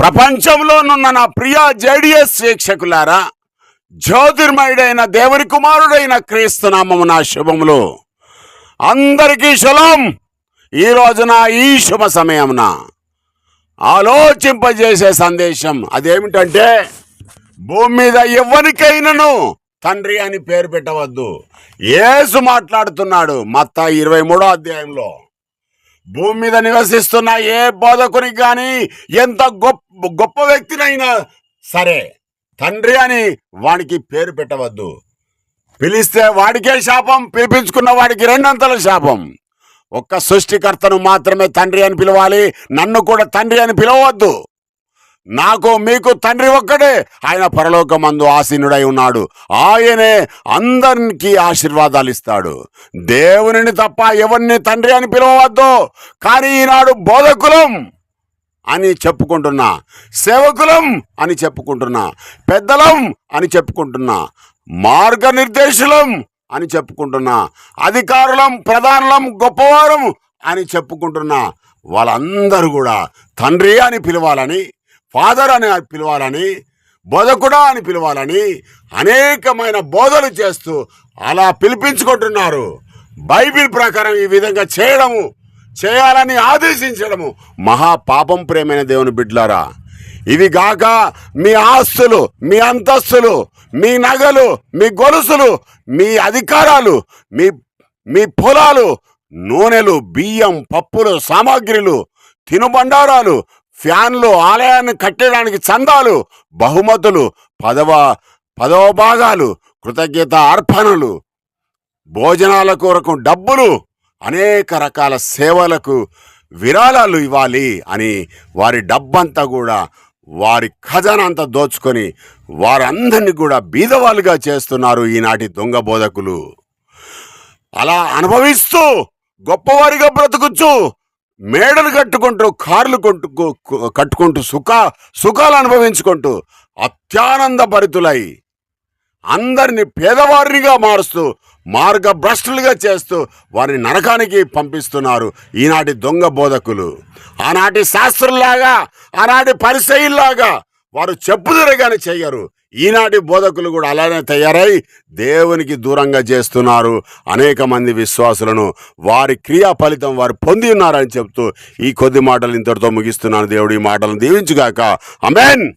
ప్రపంచంలోనున్న నా ప్రియ జేడిఎస్ వీక్షకులారా జ్యోతిర్మయుడైన దేవుని కుమారుడైన క్రీస్తునామము నా శుభములు. అందరికీ శులం ఈ రోజున ఈ శుభ సమయమున ఆలోచింపజేసే సందేశం అదేమిటంటే భూమి మీద ఎవరికైనాను తండ్రి అని పేరు పెట్టవద్దు. ఏసు మాట్లాడుతున్నాడు మత్త ఇరవై మూడో అధ్యాయంలో. భూమి మీద నివసిస్తున్న ఏ బోధకునికి కానీ ఎంత గొప్ప గొప్ప వ్యక్తినైనా సరే తండ్రి అని వాడికి పేరు పెట్టవద్దు. పిలిస్తే వాడికే శాపం పిలిపించుకున్న వాడికి రెండంతల శాపం. ఒక్క సృష్టికర్తను మాత్రమే తండ్రి అని పిలవాలి నన్ను కూడా తండ్రి అని పిలవద్దు నాకు మీకు తండ్రి ఒక్కడే. ఆయన పరలోకమందు ఆసీనుడై ఉన్నాడు. ఆయనే అందరికి ఆశీర్వాదాలు ఇస్తాడు దేవునిని తప్ప ఎవరిని తండ్రి అని పిలవద్దు కానీ ఈనాడు బోధకులం అని చెప్పుకుంటున్నా. సేవకులం అని చెప్పుకుంటున్నా. పెద్దలం అని చెప్పుకుంటున్నా. మార్గనిర్దేశులం అని చెప్పుకుంటున్నా. అధికారులం ప్రధానులం గొప్పవారం అని చెప్పుకుంటున్నా. వాళ్ళందరూ కూడా తండ్రి అని పిలవాలని ఫాదర్ అని పిలవాలని బోధకుడా అని పిలవాలని అనేకమైన బోధలు చేస్తూ అలా పిలిపించుకుంటున్నారు. బైబిల్ ప్రకారం ఈ విధంగా చేయడము చేయాలని ఆదేశించడము మహా పాపం ప్రేమైన దేవుని బిడ్లారా ఇవి గాక మీ ఆస్తులు మీ అంతస్తులు మీ నగలు మీ గొలుసులు మీ అధికారాలు మీ మీ పొలాలు నూనెలు బియ్యం పప్పులు సామాగ్రిలు తినుబండారాలు ఫ్యాన్లు ఆలయాన్ని కట్టడానికి చందాలు బహుమతులు పదవ పదవ భాగాలు కృతజ్ఞత అర్పణలు భోజనాల కొరకు డబ్బులు అనేక రకాల సేవలకు విరాళాలు ఇవ్వాలి అని వారి డబ్బంతా కూడా వారి ఖజానా అంతా దోచుకొని వారందరినీ కూడా బీదవాళ్ళుగా చేస్తున్నారు ఈనాటి దొంగ బోధకులు. అలా అనుభవిస్తూ గొప్పవారిగా బ్రతుకుచ్చు మేడలు కట్టుకుంటూ కార్లు కొంటు కట్టుకుంటూ సుఖ సుఖాలు అనుభవించుకుంటూ అత్యానంద భరితులై అందరిని పేదవారినిగా మారుస్తూ మార్గభ్రష్టులుగా చేస్తూ వారిని నరకానికి పంపిస్తున్నారు ఈనాటి దొంగ బోధకులు. ఆనాటి శాస్త్రుల్లాగా ఆనాటి పరిచయుల్లాగా వారు చెప్పుదిరగానే చెయ్యరు ఈనాటి బోధకులు కూడా అలానే తయారై దేవునికి దూరంగా చేస్తున్నారు. అనేక మంది విశ్వాసులను వారి క్రియా ఫలితం వారు పొంది ఉన్నారని చెప్తూ ఈ కొద్ది మాటలు ఇంతటితో ముగిస్తున్నాను. దేవుడి మాటలను దీవించుగాక. అమెన్